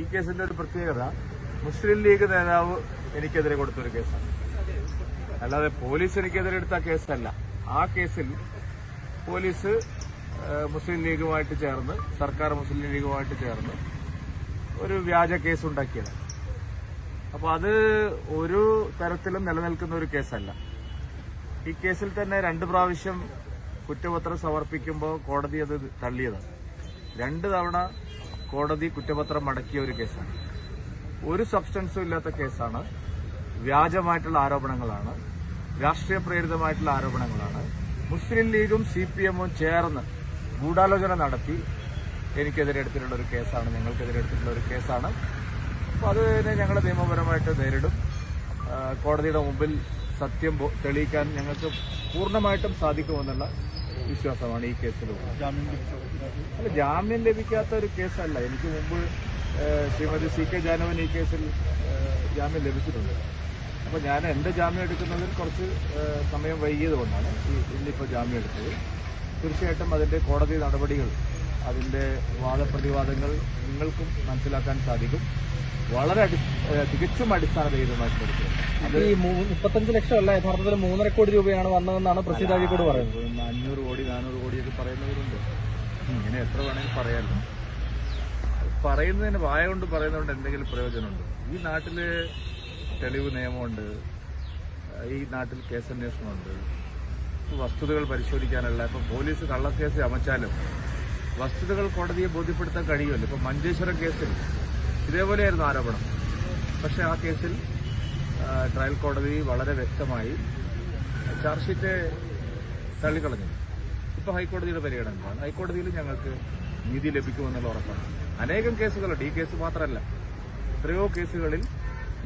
ഈ കേസിന്റെ ഒരു പ്രത്യേകത മുസ്ലിം ലീഗ് നേതാവ് എനിക്കെതിരെ കൊടുത്തൊരു കേസാണ്. അല്ലാതെ പോലീസ് എനിക്കെതിരെ എടുത്ത കേസല്ല. ആ കേസിൽ പോലീസ് മുസ്ലിം ലീഗുമായിട്ട് ചേർന്ന് സർക്കാർ മുസ്ലിം ലീഗുമായിട്ട് ചേർന്ന് ഒരു വ്യാജ കേസ് ഉണ്ടാക്കിയത്. അപ്പൊ അത് ഒരു തരത്തിലും നിലനിൽക്കുന്ന ഒരു കേസല്ല. ഈ കേസിൽ തന്നെ രണ്ട് പ്രാവശ്യം കുറ്റപത്രം സമർപ്പിക്കുമ്പോൾ കോടതി അത് തള്ളിയതാണ്. രണ്ട് തവണ കോടതി കുറ്റപത്രം മടക്കിയ ഒരു കേസാണ്. ഒരു സബ്സ്റ്റൻസും ഇല്ലാത്ത കേസാണ്. വ്യാജമായിട്ടുള്ള ആരോപണങ്ങളാണ്. രാഷ്ട്രീയ പ്രേരിതമായിട്ടുള്ള ആരോപണങ്ങളാണ്. മുസ്ലിം ലീഗും സി പി എമ്മും ചേർന്ന് ഗൂഢാലോചന നടത്തി എനിക്കെതിരെ എടുത്തിട്ടുള്ള ഒരു കേസാണ് ഞങ്ങൾക്കെതിരെ എടുത്തിട്ടുള്ള ഒരു കേസാണ്. അപ്പോൾ അത് തന്നെ ഞങ്ങൾ നിയമപരമായിട്ട് നേരിടും. കോടതിയുടെ മുമ്പിൽ സത്യം തെളിയിക്കാൻ ഞങ്ങൾക്ക് പൂർണമായിട്ടും സാധിക്കുമെന്നുള്ള വിശ്വാസമാണ് ഈ കേസിൽ അല്ല ജാമ്യം ലഭിക്കാത്ത ഒരു കേസല്ല. എനിക്ക് മുമ്പ് ശ്രീമതി സി കെ ജാനവൻ ഈ കേസിൽ ജാമ്യം ലഭിച്ചിട്ടുണ്ട്. അപ്പോൾ ഞാൻ എന്റെ ജാമ്യം എടുക്കുന്നതിൽ കുറച്ച് സമയം വൈകിയത് കൊണ്ടാണ് ഇന്നിപ്പോൾ ജാമ്യം എടുത്തത്. തീർച്ചയായിട്ടും അതിന്റെ കോടതി നടപടികൾ അതിന്റെ വാദപ്രതിവാദങ്ങൾ നിങ്ങൾക്കും മനസ്സിലാക്കാൻ സാധിക്കും. വളരെ തികച്ചും അടിസ്ഥാനരഹിതമായിട്ടുള്ള ഒരു ഈ മുപ്പത്തഞ്ച് ലക്ഷം അല്ല യഥാർത്ഥത്തിൽ മൂന്നര കോടി രൂപയാണ് വന്നതെന്നാണ് പ്രസിദ്ധ അഴിക്കോട് പറയുന്നത്. അഞ്ഞൂറ് കോടി നാനൂറ് കോടിയൊക്കെ പറയുന്നവരുണ്ട്. ഇങ്ങനെ എത്ര വേണമെങ്കിൽ പറയാമല്ലോ പറയുന്നതിന് വായ കൊണ്ട് പറയുന്നതുകൊണ്ട് എന്തെങ്കിലും പ്രയോജനമുണ്ട്? ഈ നാട്ടിൽ തെളിവ് നിയമമുണ്ട് ഈ നാട്ടിൽ കേസന്വേഷണമുണ്ട് വസ്തുതകൾ പരിശോധിക്കാനല്ല ഇപ്പൊ പോലീസ് കള്ളക്കേസ് അമച്ചാലും വസ്തുതകൾ കോടതിയെ ബോധ്യപ്പെടുത്താൻ കഴിയുമല്ലോ? ഇപ്പൊ മഞ്ചേശ്വരം കേസിൽ ഇതേപോലെയായിരുന്നു ആരോപണം. പക്ഷെ ആ കേസിൽ ട്രയൽ കോടതി വളരെ വ്യക്തമായി ചാർജ് ഷീറ്റ് തള്ളിക്കളഞ്ഞു. ഇപ്പൊ ഹൈക്കോടതിയുടെ പരിഗണനയാണ് ഹൈക്കോടതിയിൽ ഞങ്ങൾക്ക് നീതി ലഭിക്കുമെന്നുള്ള ഉറപ്പാണ്. അനേകം കേസുകളുണ്ട് ഈ കേസ് മാത്രമല്ല എത്രയോ കേസുകളിൽ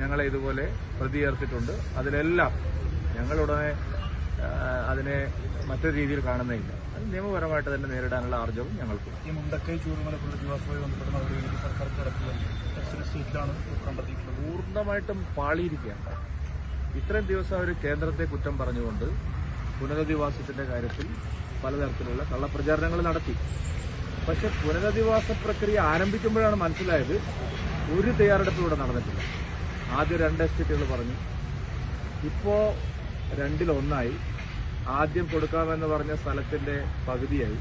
ഞങ്ങളെ ഇതുപോലെ പ്രതി ചേർത്തിട്ടുണ്ട് അതിലെല്ലാം ഞങ്ങളുടനെ അതിനെ മറ്റൊരു രീതിയിൽ കാണുന്നില്ല അത് നിയമപരമായിട്ട് തന്നെ നേരിടാനുള്ള ആർജവും ഞങ്ങൾക്കുണ്ട് ഈ മുണ്ടക്കൈ ചൂടുമല പുനരധിവാസവുമായി ബന്ധപ്പെട്ട നടപടികൾ സർക്കാർ സ്റ്റേറ്റിലാണ് കണ്ടെത്തിയിട്ടുള്ളത് പൂർണമായിട്ടും പാളിയിരിക്കുകയാണ്. ഇത്രയും ദിവസം അവർ കേന്ദ്രത്തെ കുറ്റം പറഞ്ഞുകൊണ്ട് പുനരധിവാസത്തിന്റെ കാര്യത്തിൽ പലതരത്തിലുള്ള കള്ളപ്രചാരണങ്ങൾ നടത്തി. പക്ഷെ പുനരധിവാസ പ്രക്രിയ ആരംഭിക്കുമ്പോഴാണ് മനസ്സിലായത് ഒരു തയ്യാറെടുപ്പ് ഇവിടെ നടന്നിട്ടില്ല. ആദ്യം രണ്ട് എസ്റ്റേറ്റുകൾ പറഞ്ഞു. ഇപ്പോ രണ്ടിലൊന്നായി. ആദ്യം കൊടുക്കാമെന്ന് പറഞ്ഞ സ്ഥലത്തിന്റെ പകുതിയായി.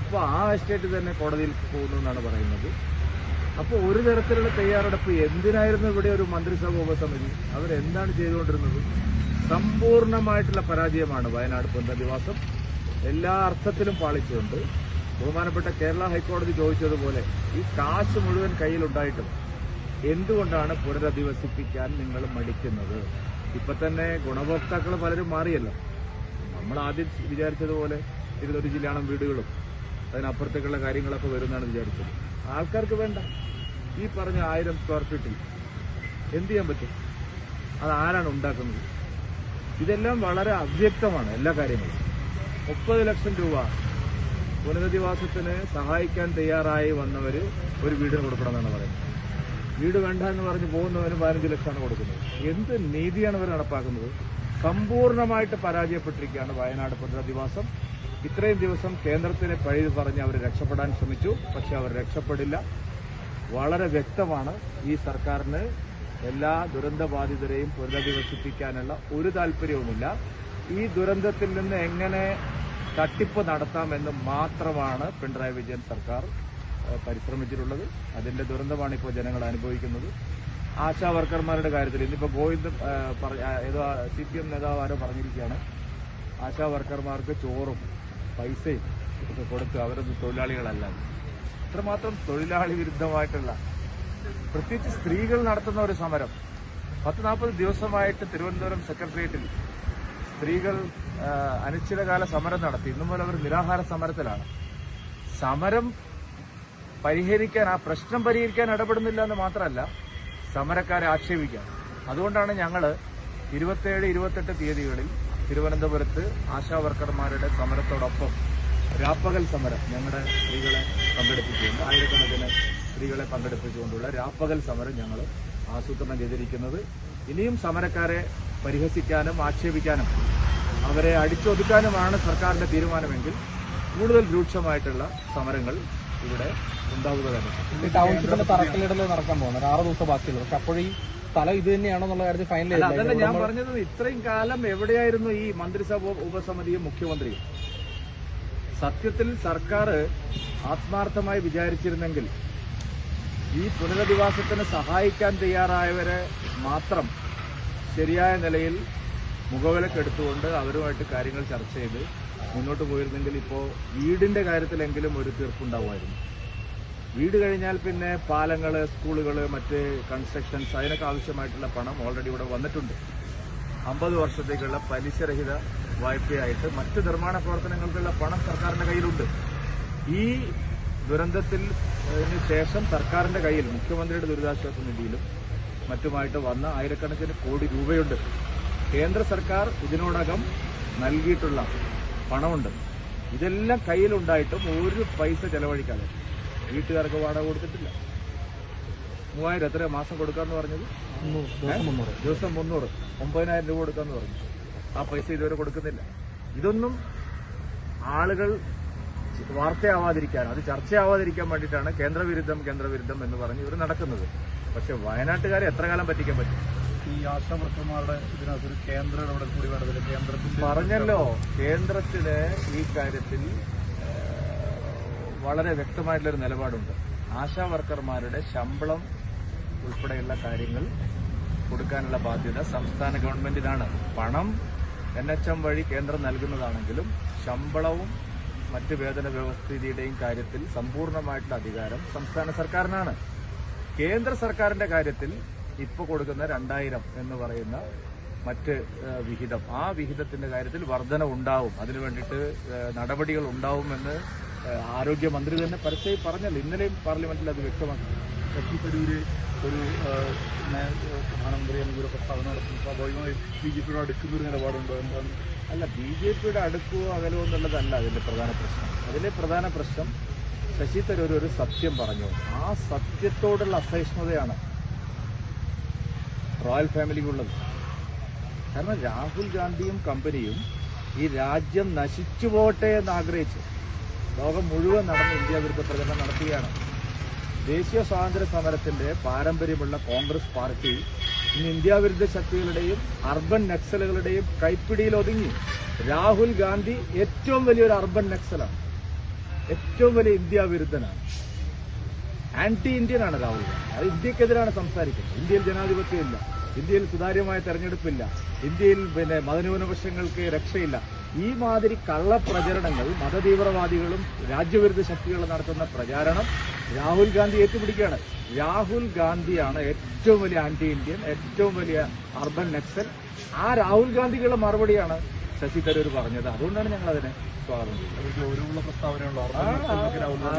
ഇപ്പോൾ ആ എസ്റ്റേറ്റ് തന്നെ കോടതിയിൽ പോകുന്നു എന്നാണ് പറയുന്നത്. അപ്പോൾ ഒരു തരത്തിലുള്ള തയ്യാറെടുപ്പ് എന്തിനായിരുന്നു ഇവിടെ ഒരു മന്ത്രിസഭ ഉപസമിതി? അവരെന്താണ് ചെയ്തുകൊണ്ടിരുന്നത്? സമ്പൂർണമായിട്ടുള്ള പരാജയമാണ് വയനാട് പുനരധിവാസം. എല്ലാ അർത്ഥത്തിലും പാളിച്ചുകൊണ്ട് ബഹുമാനപ്പെട്ട കേരള ഹൈക്കോടതി ചോദിച്ചതുപോലെ ഈ കാശ് മുഴുവൻ കയ്യിലുണ്ടായിട്ടും എന്തുകൊണ്ടാണ് പുനരധിവസിപ്പിക്കാൻ നിങ്ങൾ മടിക്കുന്നത്? ഇപ്പൊ തന്നെ ഗുണഭോക്താക്കൾ പലരും മാറിയല്ലോ. നമ്മൾ ആദ്യം വിചാരിച്ചതുപോലെ ഇരുപത് ജില്ലയാണം വീടുകളും. അതിനപ്പുറത്തേക്കുള്ള കാര്യങ്ങളൊക്കെ വരുമെന്നാണ് വിചാരിച്ചത്. ആൾക്കാർക്ക് വേണ്ട. ഈ പറഞ്ഞ ആയിരം സ്ക്വയർ ഫീറ്റിൽ എന്ത് ചെയ്യാൻ പറ്റും? അത് ആരാണ് ഉണ്ടാക്കുന്നത്? ഇതെല്ലാം വളരെ അവ്യക്തമാണ് എല്ലാ കാര്യങ്ങളും. മുപ്പത് ലക്ഷം രൂപ പുനരധിവാസത്തിന് സഹായിക്കാൻ തയ്യാറായി വന്നവർ ഒരു വീടിന് കൊടുക്കണമെന്നാണ് പറയുന്നത്. വീട് വേണ്ട എന്ന് പറഞ്ഞ് പോകുന്നവരും പതിനഞ്ച് ലക്ഷമാണ് കൊടുക്കുന്നത്. എന്ത് നീതിയാണ് ഇവർ നടപ്പാക്കുന്നത്? സമ്പൂർണമായിട്ട് പരാജയപ്പെട്ടിരിക്കുകയാണ് വയനാട് പുനരധിവാസം. ഇത്രയും ദിവസം കേന്ദ്രത്തിനെ പഴയത് പറഞ്ഞ് അവർ രക്ഷപ്പെടാൻ ശ്രമിച്ചു. പക്ഷെ അവർ രക്ഷപ്പെടില്ല. വളരെ വ്യക്തമാണ് ഈ സർക്കാരിന് എല്ലാ ദുരന്തബാധിതരെയും പുനരധിവസിപ്പിക്കാനുള്ള ഒരു താല്പര്യവുമില്ല. ഈ ദുരന്തത്തിൽ നിന്ന് എങ്ങനെ തട്ടിപ്പ് നടത്താമെന്ന് മാത്രമാണ് പിണറായി വിജയൻ സർക്കാർ പരിശ്രമിച്ചിട്ടുള്ളത്. അതിന്റെ ദുരന്തമാണ് ഇപ്പോൾ ജനങ്ങൾ അനുഭവിക്കുന്നത്. ആശാ വർക്കർമാരുടെ കാര്യത്തിൽ ഇന്നിപ്പോൾ ഗോവിന്ദ് ഏതോ സി പി എം നേതാവ് ആരോ പറഞ്ഞിരിക്കുകയാണ്. ആശാ വർക്കർമാർക്ക് ചോറും പൈസയും കൊടുത്ത് അവരൊന്നും തൊഴിലാളികളല്ല. ഇത്രമാത്രം തൊഴിലാളി വിരുദ്ധമായിട്ടുള്ള പ്രത്യേകിച്ച് സ്ത്രീകൾ നടത്തുന്ന ഒരു സമരം. പത്ത് നാൽപ്പത് ദിവസമായിട്ട് തിരുവനന്തപുരം സെക്രട്ടേറിയറ്റിൽ സ്ത്രീകൾ അനിശ്ചിതകാല സമരം നടത്തി. ഇന്നു മുതൽ അവർ നിരാഹാര സമരത്തിലാണ്. സമരം പരിഹരിക്കാൻ ആ പ്രശ്നം പരിഹരിക്കാൻ ഇടപെടുന്നില്ല എന്ന് മാത്രമല്ല സമരക്കാരെ ആക്ഷേപിക്കാം. അതുകൊണ്ടാണ് ഞങ്ങൾ ഇരുപത്തേഴ് ഇരുപത്തെട്ട് തീയതികളിൽ തിരുവനന്തപുരത്ത് ആശാ വർക്കർമാരുടെ സമരത്തോടൊപ്പം രാപ്പകൽ സമരം ഞങ്ങളുടെ സ്ത്രീകളെ പങ്കെടുപ്പിച്ചുകൊണ്ട് ആയിരക്കണക്കിന് സ്ത്രീകളെ പങ്കെടുപ്പിച്ചുകൊണ്ടുള്ള രാപ്പകൽ സമരം ഞങ്ങൾ ആസൂത്രണം ചെയ്തിരിക്കുന്നത്. ഇനിയും സമരക്കാരെ പരിഹസിക്കാനും ആക്ഷേപിക്കാനും അവരെ അടിച്ചൊതുക്കാനുമാണ് സർക്കാരിന്റെ തീരുമാനമെങ്കിൽ കൂടുതൽ രൂക്ഷമായിട്ടുള്ള സമരങ്ങൾ ഇവിടെ ഉണ്ടാവുക തന്നെ. ടൗൺഷിപ്പിന്റെ തറക്കല്ലിടൽ നടക്കാൻ പോകുന്നത് ആറ് ദിവസം ബാക്കിയുള്ളൂ. പക്ഷെ അപ്പോഴീ സ്ഥലം ഇത് തന്നെയാണോ എന്നുള്ള കാര്യത്തിൽ ഫൈനൽ അതല്ല ഞാൻ പറഞ്ഞത് ഇത്രയും കാലം എവിടെയായിരുന്നു ഈ മന്ത്രിസഭ ഉപസമിതിയും മുഖ്യമന്ത്രിയും? സത്യത്തിൽ സർക്കാർ ആത്മാർത്ഥമായി വിചാരിച്ചിരുന്നെങ്കിൽ ഈ പുനരധിവാസത്തിന് സഹായിക്കാൻ തയ്യാറായവരെ മാത്രം ശരിയായ നിലയിൽ മുഖവിലക്കെടുത്തുകൊണ്ട് അവരുമായിട്ട് കാര്യങ്ങൾ ചർച്ച ചെയ്ത് മുന്നോട്ട് പോയിരുന്നെങ്കിൽ ഇപ്പോൾ വീടിന്റെ കാര്യത്തിലെങ്കിലും ഒരു തീർപ്പുണ്ടാവുമായിരുന്നു. വീട് കഴിഞ്ഞാൽ പിന്നെ പാലങ്ങൾ സ്കൂളുകൾ മറ്റ് കൺസ്ട്രക്ഷൻസ് അതിനൊക്കെ ആവശ്യമായിട്ടുള്ള പണം ഓൾറെഡി ഇവിടെ വന്നിട്ടുണ്ട്. അമ്പത് വർഷത്തേക്കുള്ള പലിശരഹിത വായ്പയായിട്ട് മറ്റ് നിർമ്മാണ പ്രവർത്തനങ്ങൾക്കുള്ള പണം സർക്കാരിന്റെ കയ്യിലുണ്ട്. ഈ ദുരന്തത്തിൽ ശേഷം സർക്കാരിന്റെ കയ്യിൽ മുഖ്യമന്ത്രിയുടെ ദുരിതാശ്വാസ നിധിയിലും മറ്റുമായിട്ട് വന്ന ആയിരക്കണക്കിന് കോടി രൂപയുണ്ട്. കേന്ദ്ര സർക്കാർ ഇതിനോടകം നൽകിയിട്ടുള്ള പണമുണ്ട്. ഇതെല്ലാം കയ്യിലുണ്ടായിട്ടും ഒരു പൈസ ചെലവഴിക്കാതെ. വീട്ടുകാർക്ക് വാടക കൊടുത്തിട്ടില്ല. മൂവായിരം എത്ര മാസം കൊടുക്കാന്ന് പറഞ്ഞത്? ദിവസം മുന്നൂറ്. ഒമ്പതിനായിരം രൂപ കൊടുക്കാന്ന് പറഞ്ഞു. ആ പൈസ ഇതുവരെ കൊടുക്കുന്നില്ല. ഇതൊന്നും ആളുകൾ വാർത്തയാവാതിരിക്കാൻ അത് ചർച്ചയാവാതിരിക്കാൻ വേണ്ടിയിട്ടാണ് കേന്ദ്രവിരുദ്ധം കേന്ദ്രവിരുദ്ധം എന്ന് പറഞ്ഞ് ഇവർ നടക്കുന്നത്. പക്ഷെ വയനാട്ടുകാരെ എത്ര കാലം പറ്റിക്കാൻ പറ്റും? ഈ ആശാ വർക്കർമാരുടെ ഇതിനകത്തൊരു കേന്ദ്ര ഇടപെടൽ കൂടി വേണ്ടതില്ല കേന്ദ്രത്തിൽ പറഞ്ഞല്ലോ കേന്ദ്രത്തിന് ഈ കാര്യത്തിൽ വളരെ വ്യക്തമായിട്ടുള്ളൊരു നിലപാടുണ്ട്. ആശാവർക്കർമാരുടെ ശമ്പളം ഉൾപ്പെടെയുള്ള കാര്യങ്ങൾ കൊടുക്കാനുള്ള ബാധ്യത സംസ്ഥാന ഗവൺമെന്റിനാണ്. പണം എൻ എച്ച് എം വഴി കേന്ദ്രം നൽകുന്നതാണെങ്കിലും ശമ്പളവും മറ്റ് വേതന വ്യവസ്ഥിതിയുടെയും കാര്യത്തിൽ സമ്പൂർണമായിട്ടുള്ള അധികാരം സംസ്ഥാന സർക്കാരിനാണ്. കേന്ദ്ര സർക്കാരിന്റെ കാര്യത്തിൽ ഇപ്പോൾ കൊടുക്കുന്ന രണ്ടായിരം എന്ന് പറയുന്ന മറ്റ് വിഹിതം. ആ വിഹിതത്തിന്റെ കാര്യത്തിൽ വർധന ഉണ്ടാവും. അതിനു വേണ്ടിയിട്ട് നടപടികൾ ഉണ്ടാവുമെന്ന് ആരോഗ്യമന്ത്രി തന്നെ പരസ്യമായി പറഞ്ഞല്ലോ. ഇന്നലെയും പാർലമെന്റിൽ അത് വ്യക്തമാക്കി. ശശി തരൂര് ഒരു പ്രധാനമന്ത്രി ഒരു പ്രസ്താവന നടത്തുന്നു. സ്വാഭാവികമായി ബി ജെ പിയോട് അടുക്കുന്ന ഒരു നിലപാടുണ്ടോ എന്താണ്? അല്ല ബി ജെ പിയുടെ അടുക്കുക അകലോ എന്നുള്ളതല്ല അതിന്റെ പ്രധാന പ്രശ്നം. അതിലെ പ്രധാന പ്രശ്നം ശശി തരൂർ ഒരു സത്യം പറഞ്ഞു. ആ സത്യത്തോടുള്ള അസഹിഷ്ണുതയാണ് റോയൽ ഫാമിലിക്കുള്ളത്. കാരണം രാഹുൽ ഗാന്ധിയും കമ്പനിയും ഈ രാജ്യം നശിച്ചു പോട്ടെ എന്ന് ആഗ്രഹിച്ച് ലോകം മുഴുവൻ നടന്ന് ഇന്ത്യ വിരുദ്ധ പ്രചരണം നടത്തുകയാണ്. ദേശീയ സ്വാതന്ത്ര്യ സമരത്തിന്റെ പാരമ്പര്യമുള്ള കോൺഗ്രസ് പാർട്ടി ഇന്ന് ഇന്ത്യ വിരുദ്ധ ശക്തികളുടെയും അർബൻ നക്സലുകളുടെയും കൈപ്പിടിയിൽ ഒതുങ്ങി. രാഹുൽ ഗാന്ധി ഏറ്റവും വലിയൊരു അർബൻ നക്സലാണ്. ഏറ്റവും വലിയ ഇന്ത്യ വിരുദ്ധനാണ്. ആന്റി ഇന്ത്യനാണ് രാഹുൽ ഗാന്ധി. അത് ഇന്ത്യക്കെതിരാണ് സംസാരിക്കുന്നത്. ഇന്ത്യയിൽ ജനാധിപത്യമില്ല. ഇന്ത്യയിൽ സുതാര്യമായ തെരഞ്ഞെടുപ്പില്ല. ഇന്ത്യയിൽ പിന്നെ മതന്യൂനപക്ഷങ്ങൾക്ക് രക്ഷയില്ല. ഈ മാതിരി കള്ളപ്രചരണങ്ങൾ മതതീവ്രവാദികളും രാജ്യവിരുദ്ധ ശക്തികളും നടത്തുന്ന പ്രചാരണം രാഹുൽ ഗാന്ധി ഏറ്റുപിടിക്കുകയാണ്. രാഹുൽ ഗാന്ധിയാണ് ഏറ്റവും വലിയ ആന്റി ഇന്ത്യൻ ഏറ്റവും വലിയ അർബൻ നക്സൽ ആ രാഹുൽ ഗാന്ധിക്കുള്ള മറുപടിയാണ് ശശി തരൂർ പറഞ്ഞത്. അതുകൊണ്ടാണ് ഞങ്ങൾ അതിനെ സ്വാഗതം ചെയ്യുന്നത്.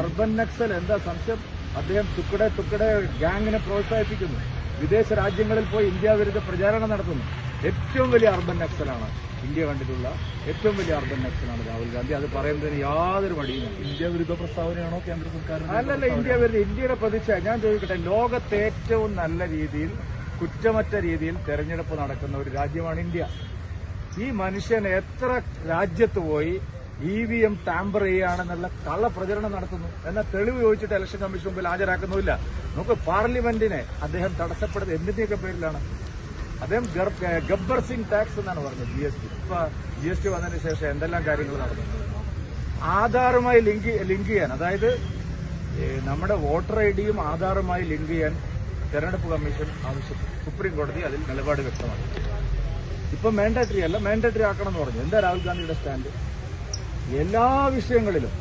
അർബൻ നക്സൽ എന്താ സംശയം? അദ്ദേഹം തുക്കടെ തുക്കടെ ഗാങ്ങിനെ പ്രോത്സാഹിപ്പിക്കുന്നു. വിദേശ രാജ്യങ്ങളിൽ പോയി ഇന്ത്യ വിരുദ്ധ പ്രചാരണം നടത്തുന്നു. ഏറ്റവും വലിയ അർബൻ നക്സലാണ് ഇന്ത്യ കണ്ടിട്ടുള്ള ഏറ്റവും വലിയ അർബൻ നക്സലാണ് രാഹുൽ ഗാന്ധി. അത് പറയുന്നതിന് യാതൊരു മടിയുമില്ല ഇന്ത്യ വിരുദ്ധ പ്രസ്താവനയാണോ കേന്ദ്ര സർക്കാർ അല്ലല്ല ഇന്ത്യ വിരുദ്ധ ഇന്ത്യയുടെ പ്രതീക്ഷ ഞാൻ ചോദിക്കട്ടെ ലോകത്തെ ഏറ്റവും നല്ല രീതിയിൽ കുറ്റമറ്റ രീതിയിൽ തെരഞ്ഞെടുപ്പ് നടക്കുന്ന ഒരു രാജ്യമാണ് ഇന്ത്യ. ഈ മനുഷ്യൻ എത്ര രാജ്യത്ത് പോയി ഇ വി എം ടാമ്പർ ചെയ്യുകയാണെന്നുള്ള കള്ളപ്രചരണം നടത്തുന്നു? എന്നാൽ തെളിവ് ചോദിച്ചിട്ട് ഇലക്ഷൻ കമ്മീഷൻ മുമ്പിൽ ഹാജരാക്കുന്നുമില്ല. നമുക്ക് പാർലമെന്റിനെ അദ്ദേഹം തടസ്സപ്പെടുന്നത് എന്തിന്റെയൊക്കെ പേരിലാണ്? അദ്ദേഹം ഗബ്ബർ സിംഗ് ടാക്സ് എന്നാണ് പറഞ്ഞത് ജി എസ് ടി ഇപ്പൊ ജി എസ് ടി വന്നതിന് ശേഷം എന്തെല്ലാം കാര്യങ്ങൾ നടന്നു? ആധാറുമായി ലിങ്ക് ലിങ്ക് ചെയ്യാൻ അതായത് നമ്മുടെ വോട്ടർ ഐ ഡിയും ആധാറുമായി ലിങ്ക് ചെയ്യാൻ തെരഞ്ഞെടുപ്പ് കമ്മീഷൻ ആവശ്യപ്പെട്ടു സുപ്രീം കോടതി അതിൽ നിലപാട് വ്യക്തമാക്കി ഇപ്പൊ മാൻഡേറ്ററി അല്ല മാൻഡേറ്ററി ആക്കണം എന്ന് പറഞ്ഞു. എന്താ രാഹുൽ ഗാന്ധിയുടെ സ്റ്റാൻഡ്? എല്ലാ വിഷയങ്ങളിലും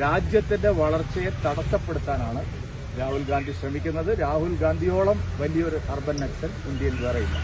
രാജ്യത്തിന്റെ വളർച്ചയെ തടസ്സപ്പെടുത്താനാണ് രാഹുൽ ഗാന്ധി ശ്രമിക്കുന്നത്. രാഹുൽ ഗാന്ധിയോളം വലിയൊരു അർബൻ നക്സൽ ഇന്ത്യയിൽ വേറെയില്ല.